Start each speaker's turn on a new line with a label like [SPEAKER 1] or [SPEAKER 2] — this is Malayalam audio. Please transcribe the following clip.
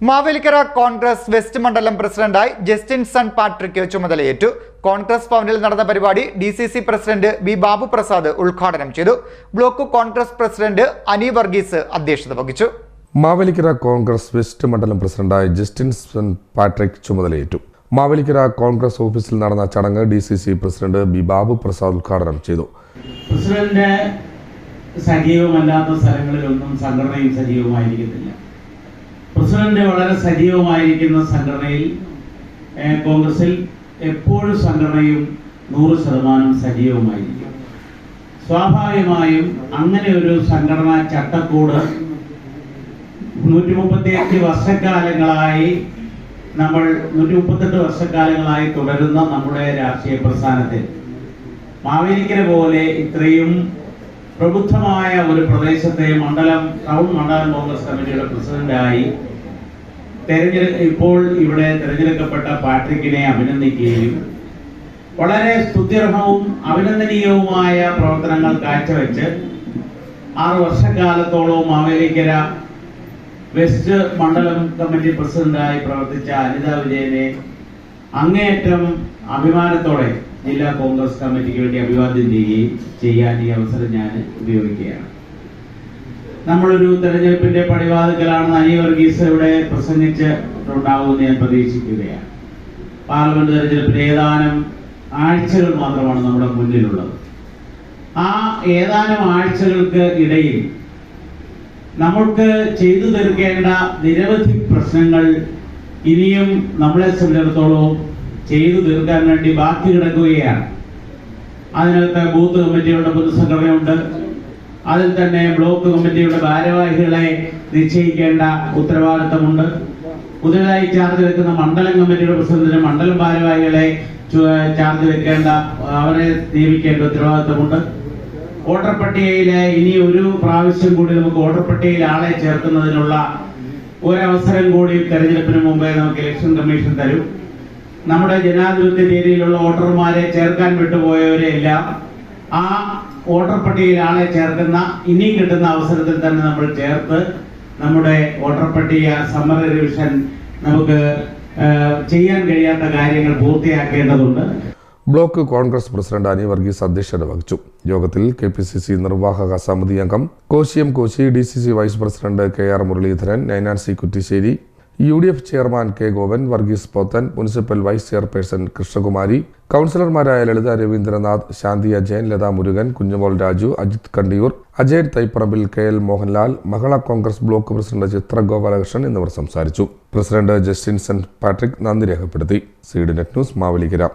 [SPEAKER 1] മാവേലിക്കര കോൺഗ്രസ് വെസ്റ്റ് മണ്ഡലം പ്രസിഡന്റായി ജസ്റ്റിൻ സൺ പാട്രിക് ചുമതലയേറ്റു. കോൺഗ്രസ് ഭവനിൽ നടന്ന പരിപാടി D C C president B Babu Prasad ഉദ്ഘാടനം ചെയ്തു. ബ്ലോക്ക് കോൺഗ്രസ് പ്രസിഡന്റ് അനി വർഗീസ് അധ്യക്ഷത വഹിച്ചു.
[SPEAKER 2] മാവേലിക്കര കോൺഗ്രസ് വെസ്റ്റ് മണ്ഡലം പ്രസിഡന്റായി ജസ്റ്റിൻ സൺ പാട്രിക് ചുമതലയേറ്റു. മാവേലിക്കര കോൺഗ്രസ് ഓഫീസിൽ നടന്ന ചടങ്ങ് D C C president B Babu Prasad ഉദ്ഘാടനം ചെയ്തു.
[SPEAKER 3] പ്രസിഡന്റ് സജീവമല്ലാത്ത സ്ഥലങ്ങളിലൊന്നും സംഘടനയും സജീവമായിരിക്കത്തില്ല. പ്രസിഡന്റ് വളരെ സജീവമായിരിക്കുന്ന സംഘടനയിൽ കോൺഗ്രസിൽ എപ്പോഴും സംഘടനയും നൂറ് ശതമാനം സജീവമായിരിക്കും. സ്വാഭാവികമായും അങ്ങനെ ഒരു സംഘടനാ ചട്ടക്കൂട് നൂറ്റി മുപ്പത്തിയഞ്ച് വർഷക്കാലങ്ങളായി നമ്മൾ നൂറ്റി മുപ്പത്തെട്ട് വർഷക്കാലങ്ങളായി തുടരുന്ന നമ്മുടെ രാഷ്ട്രീയ പ്രസ്ഥാനത്തിൽ മാവേലിക്കര പോലെ ഇത്രയും പ്രബുദ്ധമായ ഒരു പ്രദേശത്തെ മണ്ഡലം ടൗൺ മണ്ഡലം കോൺഗ്രസ് കമ്മിറ്റിയുടെ പ്രസിഡന്റായി തെരഞ്ഞെടുക്ക ഇപ്പോൾ ഇവിടെ തെരഞ്ഞെടുക്കപ്പെട്ട പാട്രിക്കിനെ അഭിനന്ദിക്കുകയും വളരെ സ്തുത്യർഹവും അഭിനന്ദനീയവുമായ പ്രവർത്തനങ്ങൾ കാഴ്ചവെച്ച് ആറ് വർഷക്കാലത്തോളവും മാവേലിക്കര വെസ്റ്റ് മണ്ഡലം കമ്മിറ്റി പ്രസിഡന്റായി പ്രവർത്തിച്ച അനിത വിജയനെ അങ്ങേയറ്റം അഭിമാനത്തോടെ ജില്ലാ കോൺഗ്രസ് കമ്മിറ്റിക്ക് വേണ്ടി അഭിവാദ്യം ചെയ്യുകയും ചെയ്യാൻ ഈ അവസരം ഞാൻ ഉപയോഗിക്കുകയാണ്. നമ്മളൊരു തെരഞ്ഞെടുപ്പിന്റെ പടിവാതിക്കലാണെന്ന് അനി വർഗീസ് ഇവിടെ പ്രസംഗിച്ചിട്ടുണ്ടാവുമെന്ന് ഞാൻ പ്രതീക്ഷിക്കുകയാണ്. പാർലമെന്റ് തെരഞ്ഞെടുപ്പിൽ ഏതാനും ആഴ്ചകൾ മാത്രമാണ് നമ്മുടെ മുന്നിലുള്ളത്. ആ ഏതാനും ആഴ്ചകൾക്ക് ഇടയിൽ നമ്മൾക്ക് ചെയ്തു തീർക്കേണ്ട നിരവധി പ്രശ്നങ്ങൾ ഇനിയും നമ്മളെ സംബന്ധിച്ചിടത്തോളം ചെയ്തു തീർക്കാൻ വേണ്ടി ബാക്കി കിടക്കുകയാണ്. അതിനകത്ത് ബൂത്ത് കമ്മിറ്റിയുടെ പൊതുസംഘടനയുണ്ട്. അതിൽ തന്നെ ബ്ലോക്ക് കമ്മിറ്റിയുടെ ഭാരവാഹികളെ നിശ്ചയിക്കേണ്ട ഉത്തരവാദിത്തമുണ്ട്. പുതിയതായി ചാർജ് വെക്കുന്ന മണ്ഡലം കമ്മിറ്റിയുടെ പ്രസിഡന്റിന് മണ്ഡലം ഭാരവാഹികളെ ചാർജ് വെക്കേണ്ട അവരെ നിയമിക്കേണ്ട ഉത്തരവാദിത്തമുണ്ട്. വോട്ടർ പട്ടികയിലെ ഇനി ഒരു പ്രാവശ്യം കൂടി നമുക്ക് വോട്ടർ പട്ടികയിൽ ആളെ ചേർക്കുന്നതിനുള്ള ഒരവസരം കൂടി തെരഞ്ഞെടുപ്പിന് മുമ്പേ നമുക്ക് ഇലക്ഷൻ കമ്മീഷൻ തരും. നമ്മുടെ ജനാധിപത്യ രീതിയിലുള്ള വോട്ടർമാരെ ചേർക്കാൻ വിട്ടുപോയവരെ എല്ലാം ആ വോട്ടർ പട്ടികയിൽ ആളെ ചേർക്കുന്ന ഇനിയും കിട്ടുന്ന അവസരത്തിൽ തന്നെ നമ്മൾ ചേർത്ത് നമ്മുടെ വോട്ടർ പട്ടിക സമ്മർ റിവിഷൻ നമുക്ക് ചെയ്യാൻ കഴിയാത്ത കാര്യങ്ങൾ പൂർത്തിയാക്കേണ്ടതുണ്ട്.
[SPEAKER 2] ബ്ലോക്ക് കോൺഗ്രസ് പ്രസിഡന്റ് അനി വർഗീസ് അധ്യക്ഷത വഹിച്ചു. യോഗത്തിൽ കെ പി സി സി നിർവാഹക സമിതി അംഗം കോശിയം Koshy D C C vice president K R Muraleedharan നൈനാൻസി Kuttissery U D F chairman K Goan Varghese Pothen municipal vice chairperson Krishnakumari കൗൺസിലർമാരായ Lalitha Ravindranath Shanthi Ajayan Latha Murugan Kunjumol Raju Ajith Kandiyoor Ajayan Thaiparambil K L Mohanlal Mahila Congress block president Chitra Gopalakrishnan എന്നിവർ സംസാരിച്ചു. പ്രസിഡന്റ് ജസ്റ്റിൻ സെന്റ് പാട്രിക് നന്ദി രേഖപ്പെടുത്തി. Seed net news Mavelikkara.